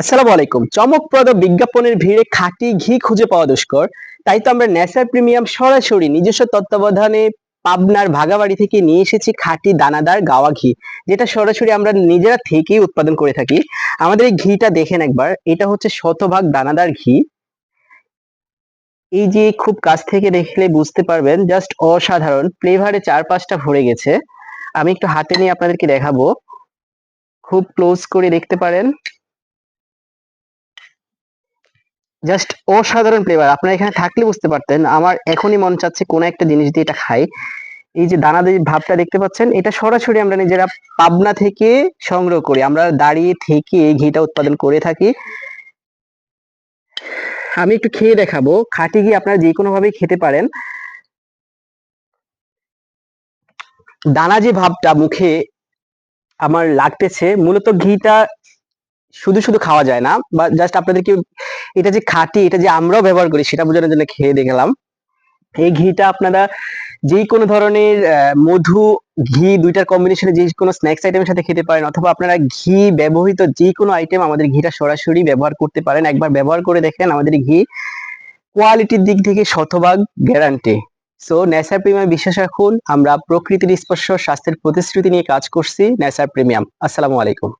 আসসালামু আলাইকুম। চমকপ্রদ বিজ্ঞাপনের ভিড়ে খাঁটি ঘি খুঁজে পাওয়া দুষ্কর। তাই তো আমরা ন্যাসার প্রিমিয়াম সরাসরি নিজস্ব তত্ত্বাবধানে পাবনার ভাগাবাড়ি থেকে নিয়ে এসেছি খাঁটি দানাদার গাওয়া ঘি, যেটা সরাসরি আমরা নিজেরা থেকেই উৎপাদন করে থাকি। আমাদের এই ঘিটা দেখেন একবার, এটা হচ্ছে শতভাগ দানাদার ঘি। এই যে খুব কাছ থেকে দেখলে বুঝতে পারবেন, জাস্ট অসাধারণ। ফ্লেভারে চার পাঁচটা ভরে গেছে। আমি একটু হাতে নিয়ে আপনাদেরকে দেখাবো। খুব ক্লোজ করে দেখতে পারেন। জাস্ট অসাধারণ ফ্লেভার আপনারা এখানে থাকলে বুঝতে পারতেন, আমার এখনই মন চাচ্ছে কোনো একটা জিনিস দিয়ে এটা খাই। এই যে দানাদার ভাবটা দেখতে পাচ্ছেন, এটা সরাসরি আমরা নিজেরা পাবনা থেকে সংগ্রহ করি। আমরা দাঁড়িয়ে থেকে এই ঘিটা উৎপাদন করে থাকি। আমি একটু খেয়ে দেখাবো। খাঁটি ঘি আপনারা যে কোনো ভাবেই খেতে পারেন। দানা যে ভাবটা মুখে আমার লাগতেছে, মূলত ঘিটা শুধু শুধু খাওয়া যায় না, বা জাস্ট আপনাদেরকে এটা যে খাঁটি, এটা যে আমরাও ব্যবহার করি সেটা বোঝানোর জন্য খেয়ে দেখলাম। এই ঘিটা আপনারা যে কোনো ধরনের মধু, ঘি দুইটার কম্বিনেশনে যে কোনো স্ন্যাক্স আইটেমের সাথে খেতে পারেন, অথবা আপনারা ঘি ব্যবহৃত যে কোনো আইটেম আমাদের ঘিটা সরাসরি ব্যবহার করতে পারেন। একবার ব্যবহার করে দেখেন আমাদের ঘি কোয়ালিটির দিক থেকে শতভাগ গ্যারান্টি সো ন্যাসার প্রিমিয়াম বিশ্বাস রাখুন, আমরা প্রকৃতির স্পর্শ, স্বাস্থ্যের প্রতিশ্রুতি নিয়ে কাজ করছি ন্যাসার প্রিমিয়াম আসসালামু আলাইকুম।